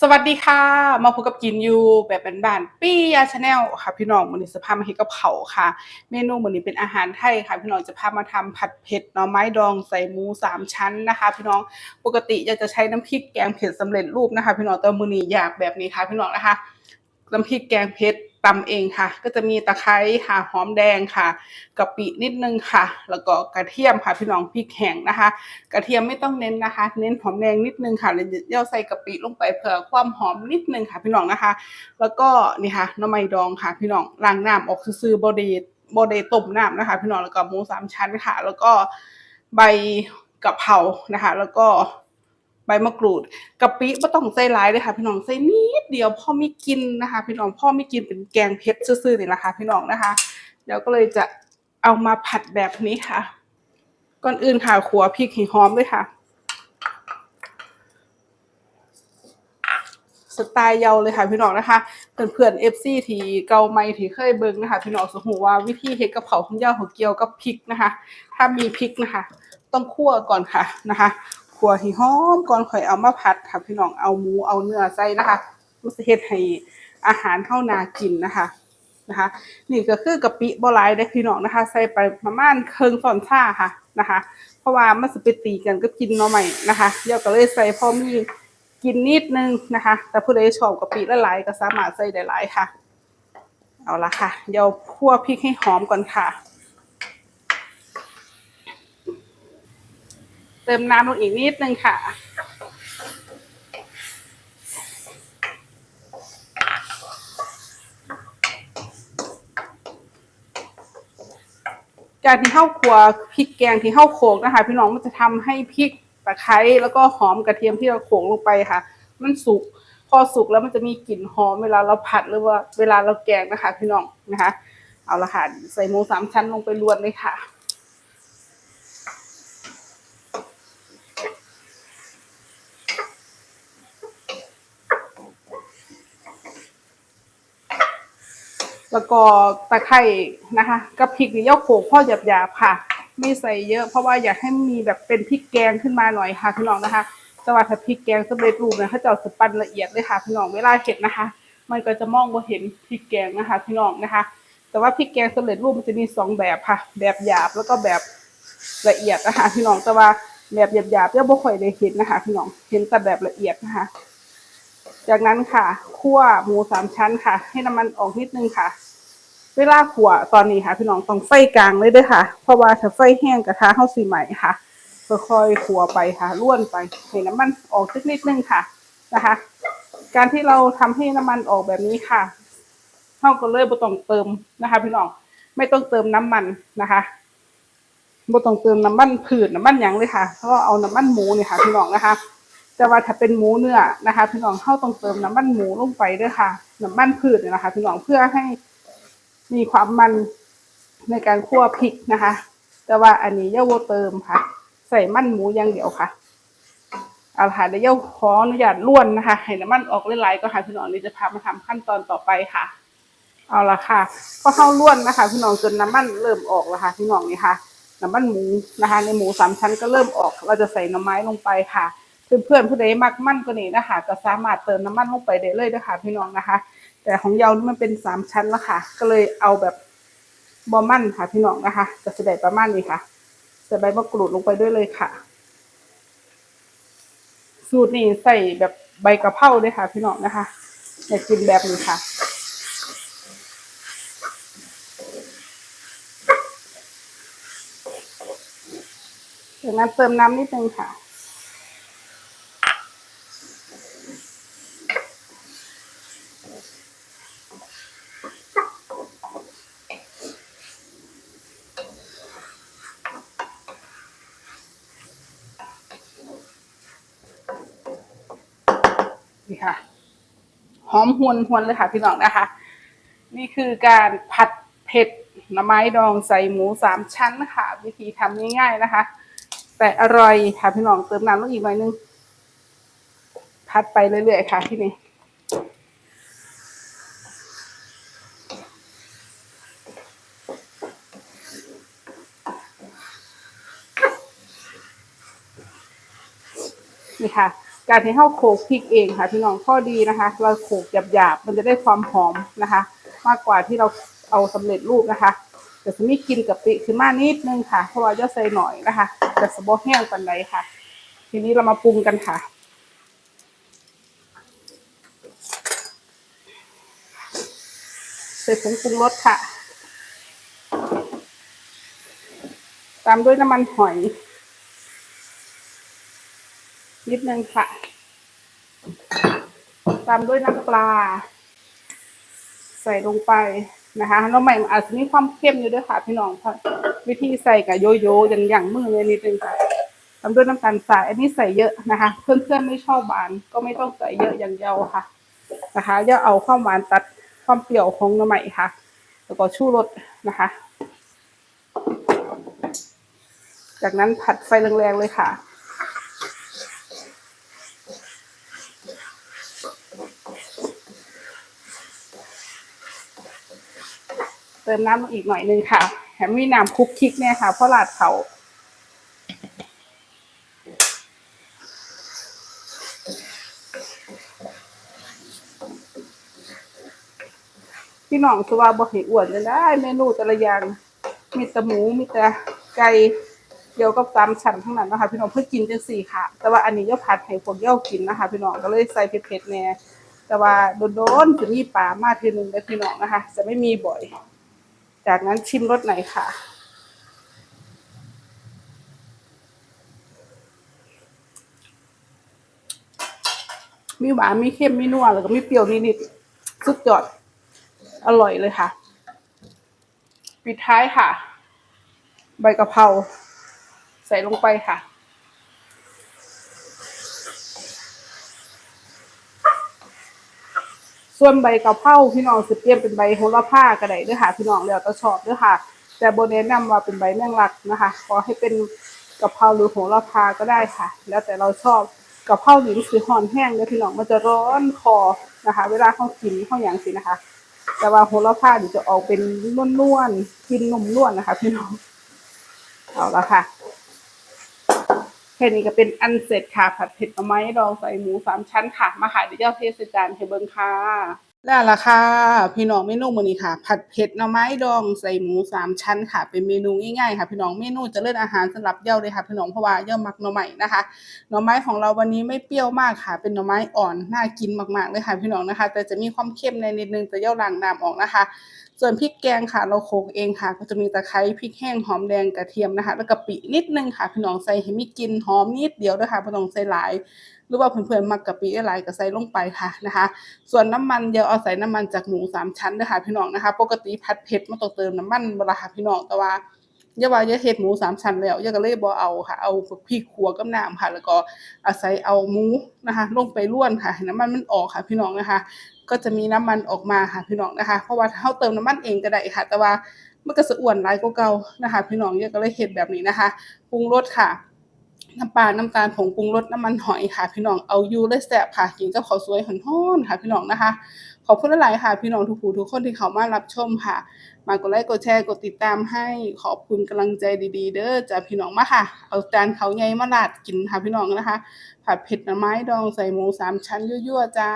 สวัสดีค่ะ มาพบกับกินยูแบบเป็นบ้านๆปี้ยาชาแนลค่ะ พี่น้องมันี้จะพามาเฮ็ดกับข้าค่ะ เมนูมันี้เป็นอาหารไทยค่ะ พี่น้องจะพามาทำผัดเผ็ดหน่อไม้ดองใส่หมูสามชั้นนะคะ พี่น้องปกติอยากจะใช้น้ำพริกแกงเผ็ดสำเร็จรูปนะคะ พี่น้องแต่มื้อนี้อยากแบบนี้ค่ะ พี่น้องนะคะ น้ำพริกแกงเผ็ด ตำเองค่ะ ก็จะมีตะไคร้ค่ะหอมแดงค่ะกะปินิดนึงค่ะ แล้วก็กระเทียมค่ะพี่น้องพริกแห้งนะคะ กระเทียมไม่ต้องเน้นนะคะ เน้นหอมแดงนิดนึงค่ะแล้วเดี๋ยวใส่กะปิลงไปเพื่อความหอมนิดนึงค่ะ พี่น้องนะคะ แล้วก็นี่ค่ะน้ำไม้ดองค่ะ พี่น้องล้างน้ำออกซื่อๆบไดบไดต้มน้ำนะคะ พี่น้องแล้วก็หมูสามชั้นค่ะ แล้วก็ใบกะเพรานะคะ แล้วก็ ใบมะกรูดกะปิบ่ต้องใส่หลายเลยค่ะ พี่น้องใส่นิดเดียวพ่อไมีกลินนะคะ พี่น้องพ่อไมีกลินเป็นแกงเผ็ดซื่อๆนี่แหละค่ะพี่น้องนะคะ เดี๋ยวก็เลยจะเอามาผัดแบบนี้ค่ะ ก่อนอื่นค่ะขัวพริกให้หอมด้วยค่ะ สไตล์เยาเลยค่ะพี่น้องนะคะเพื่อนเพื่อเอฟซีทีเกาไม่ทีเคยเบิ่งนะคะพี่น้องสหูว่าวิธีเฮ็ดกะเพราของเยาของเกียวกับพริกนะคะ ถ้ามีพริกนะคะ ต้องคั่วก่อนค่ะนะคะ คั่วให้หอมก่อนค่อยเอามาผัดค่ะพี่น้องเอาหมูเอาเนื้อใส่นะคะมันสิเฮ็ดให้อาหารเท่านากินนะคะนะคะ นี่ก็คือกะปิบ่หลายได้พี่น้องนะคะ ใส่ไปประมาณครึ่งช้อนชาค่ะนะคะ เพราะว่ามันสิไปตีกันกับกินน่อใหม่นะคะเดี๋ยวก็เลยใส่พอมีกินนิดนึงนะคะ แต่ผู้ใดชอบกะปิละลายก็สามารถใส่ได้หลายค่ะ เอาละค่ะ เดี๋ยวคั่วพริกให้หอมก่อนค่ะ เติมน้ำลงอีกนิดนึงค่ะ การที่เข้าครัวพริกแกงที่เข้าโขลกนะคะ พี่น้องมันจะทำให้พริกตะไคร้แล้วก็หอมกระเทียมที่เราโขลกลงไปค่ะ มันสุกพอสุกแล้วมันจะมีกลิ่นหอมเวลาเราผัดหรือว่าเวลาเราแกงนะคะ พี่น้องนะคะ เอาละค่ะใส่หมูสามชั้นลงไปรวนเลยค่ะ แล้วก็ตะไคร่นะคะกับพริกนี่ย่อโขกพ่อหยาบๆค่ะ ไม่ใส่เยอะเพราะว่าอยากให้มีแบบเป็นพริกแกงขึ้นมาหน่อยค่ะพี่น้องนะคะแต่ว่าถ้าพริกแกงสำเร็จรูปนี่ยเขาจะเอาสปันละเอียดเลยค่ะพี่น้องเวลาเห็ดนะคะ มันก็จะมองบ่าเห็นพริกแกงนะคะพี่น้องนะคะ แต่ว่าพริกแกงสำเร็จรูปมันจะมีสองแบบค่ะ แบบหยาบแล้วก็แบบละเอียดนะคะพี่น้องแต่ว่าแบบหยาบๆเนี่ยบ่ค่อยได้เห็นนะคะพี่น้องเห็นแต่แบบละเอียดนะคะ จากนั้นค่ะคั่วหมูสามชั้นค่ะ ให้น้ำมันออกนิดนึงค่ะ เวลาขั่วตอนนี้ค่ะ พี่น้องต้องไฟกลางเลยด้วยค่ะ เพราะว่าถ้าไฟแห้งกระทะเข้าสีใหม่ค่ะค่อยๆขั่วไปค่ะล้วนไปให้น้ำมันออกสักนิดนึงค่ะนะคะ การที่เราทำให้น้ำมันออกแบบนี้ค่ะเท่าก็เลยบ่ต้องเติมนะคะ พี่น้องไม่ต้องเติมน้ำมันนะคะบ่ต้องเติมน้ำมันผืดน้ำมันหยังเลยค่ะเพราะเอาน้ำมันหมูเนี่ยค่ะ พี่น้องนะคะ แต่ว่าถ้าเป็นหมูเนื้อนะคะ พี่น้องเข้าต้องเติมน้ำมันหมูลงไปด้วยค่ะ น้ำมันพืชเนี่ยนะคะ พี่น้องเพื่อให้มีความมันในการคั่วพริกนะคะ แต่ว่าอันนี้เย่าโวเติมค่ะ ใส่มันหมูอย่างเดียวค่ะเอาค่ะเดี๋ยวเย่าขออนุญาตล้วนนะคะให้น้ำมันออกหลายๆก็ค่ะพี่น้องนี่จะพามาทำขั้นตอนต่อไปค่ะ เอาละค่ะก็เข้าล้วนนะคะ พี่น้องจนน้ำมันเริ่มออกแล้วค่ะ พี่น้องนี่ค่ะน้ำมันหมูนะคะ ในหมูสามชั้นก็เริ่มออก เราจะใส่น่อไม้ลงไปค่ะ เพื่อนๆผู้ใดมักมั่นก็นี่นะคะก็สามารถเติมน้ำมันลงไปได้เลยนะคะพี่น้องนะคะ แต่ของเยานี่มันเป็นสามชั้นแล้วค่ะ ก็เลยเอาแบบบอมั่นค่ะพี่น้องนะคะจะแสดงประมาณนี้ค่ะใส่ใบมะกรูดลงไปด้วยเลยค่ะ สูตรนี้ใส่แบบใบกระเพราด้วยค่ะ พี่น้องนะคะอยากกินแบบนี้ค่ะจากนั้นเติมน้ำนิดนึงค่ะ นี่ค่ะ หอมหวนหวนเลยค่ะพี่น้องนะคะ นี่คือการผัดเผ็ดหน่อไม้ดองใส่หมูสามชั้นค่ะ วิธีทำง่ายๆนะคะ แต่อร่อยค่ะพี่น้องเติมน้ำลงอีกหน่อยนึงพัดไปเรื่อยๆค่ะที่นี่นี่ค่ะ การที่เข้าโขกพริกเองค่ะพี่น้องข้อดีนะคะ เราโขกหยาบๆมันจะได้ความหอมนะคะ มากกว่าที่เราเอาสำเร็จรูปนะคะแต่จะมีกินกะปิขึ้นมานิดนึงค่ะ เพราะว่าจะใส่หน่อยนะคะแต่สบอแห้งปันใดค่ะ ทีนี้เรามาปรุงกันค่ะใส่ผงปรุงรสค่ะ ตามด้วยน้ำมันหอย นิดนึงค่ะตามด้วยน้ำปลา ใส่ลงไปนะคะน้ำใหม่อาจจะมีความเข้มอยู่ด้วยค่ะพี่น้องค่ะวิธีใส่กับโยโย่อย่างอย่างมือเลยนิดนึงค่ะตามด้วยน้ำตาลทราย อันนี้ใส่เยอะนะคะ เพื่อนๆไม่ชอบหวานก็ไม่ต้องใส่เยอะอย่างเดียวค่ะ นะคะอย่าเอาความหวานตัดความเปรี้ยวของน้ำใหม่ค่ะ แล้วก็ชูรสนะคะ จากนั้นผัดไฟแรงๆเลยค่ะ เติมน้ำลงอีกหน่อยนึงค่ะแถมมีน้ำคลุกคลิกเนี่ยค่ะเพราะราดเขาพี่น้องคือว่าบ่ให้อ้วนเลยได้เมนูแต่ละอย่างมีแต่หมูมีแต่ไก่เกี่ยวกับสามชั้นทั้งนั้นนะคะพี่น้องเพื่อกินจังสี่ค่ะ แต่ว่าอันนี้ย่าผัดให้พวกเย่ากินนะคะ พี่น้องก็เลยใส่เผ็ดๆแน่แต่ว่าโดนๆจะมีปลามาทีนึงได้อพี่น้องนะคะ จะไม่มีบ่อย จากนั้นชิมรสไหนอยค่ะ มีหวานมีเค็มมีนัวแล้วก็มีเปรี้ยวนิดๆสุดยอด อร่อยเลยค่ะ ปิดท้ายค่ะ ใบกะเพราใส่ลงไปค่ะ ส่วนใบกะเพราพี่น้องสิเปลี่ยนเป็นใบโหระพาก็ได้เด้วยค่ะ พี่น้องแล้วแต่ชอบเด้วยค่ะ แต่โบแนะนำว่าเป็นใบแมงลักนะคะ ขอให้เป็นกะเพราหรือโหระพาก็ได้ค่ะ แล้วแต่เราชอบกะเพราหรือสีห่อนแห้งเด้อพี่น้องมันจะร้อนคอนะคะ เวลาเขากินเขาอย่างสินะคะ แต่ว่าโหระพานี่จะออกเป็นนวลๆกินนมนวลนะคะ พี่น้องเอาละค่ะ แค่นี้ก็เป็นอันเสร็จค่ะผัดเผ็ดหน่อไม้ดองใส่หมูสามชั้นค่ะ มาขาเดี๋ยวเจ้าเทศจานให้เบิ้งค่ะแล้วล่ะค่ะพี่น้องเมนูมื้อนี้ค่ะ ผัดเผ็ดหน่อไม้ดองใส่หมูสามชั้นค่ะ เป็นเมนูง่ายๆค่ะ พี่น้องเมนูจะเลิศอาหารสำหรับเย้าเลยค่ะพี่น้องเพราะว่าเย้ามักหน่อไม้นะคะหน่อไม้ของเราวันนี้ไม่เปรี้ยวมากค่ะ เป็นหน่อไม้อ่อนน่ากินมากๆเลยค่ะพี่น้องนะคะ แต่จะมีความเค็มในนิดนึงแต่เย้าล้างน้ำออกนะคะส่วนพริกแกงค่ะเราโขลกเองค่ะ ก็จะมีตะไคร้พริกแห้งหอมแดงกระเทียมนะคะ แล้วกะปินิดนึงค่ะพี่น้องใส่ให้มีกลิ่นหอมนิดเดียวด้วยค่ะพี่น้องใส่หลาย หรือว่าเพื่อนๆมักกะปิอะไรก็ใส่ลงไปค่ะนะคะ ส่วนน้ำมันเดี๋ยวเอาใส่น้ำมันจากหมูสามชั้นด้วยค่ะพี่น้องนะคะ ปกติผัดเผ็ดมันต้องเติมน้ำมันเวลาค่ะพี่น้องแต่ว่า อย่าว่าอย่าเฮ็ดหมูสามชั้นแล้วอย่าก็เลยบ่เอาค่ะ เอาพริกขัวกับน้ำค่ะ แล้วก็อาศัยเอาหมูนะคะลงไปร่วนค่ะน้ำมันมันออกค่ะ พี่น้องนะคะ ก็จะมีน้ำมันออกมาค่ะพี่น้องนะคะ เพราะว่าถ้าเราเติมน้ำมันเองก็ได้ค่ะ แต่ว่ามันก็สะอ้วนหลายกว่าเก่านะคะ พี่น้องอย่าก็เลยเฮ็ดแบบนี้นะคะปรุงรสค่ะ น้ำปลา น้ำตาล ผงปรุงรส น้ำมันหอยค่ะ พี่น้อง เอายูเลยแซ่บค่ะ กินกับข้าวสวยร้อนๆค่ะ พี่น้องนะคะ ขอบคุณหลายๆค่ะ พี่น้องทุกผู้ทุกคนที่เข้ามารับชมค่ะ มากดไลค์ กดแชร์ กดติดตามให้ ขอบคุณกำลังใจดีๆ เด้อจ้าพี่น้องมาค่ะ เอาจานเขาใหญ่มาราดกินค่ะพี่น้องนะคะ ผัดเผ็ดหน่อไม้ดองใส่หมูสามชั้นยั่วๆจ้า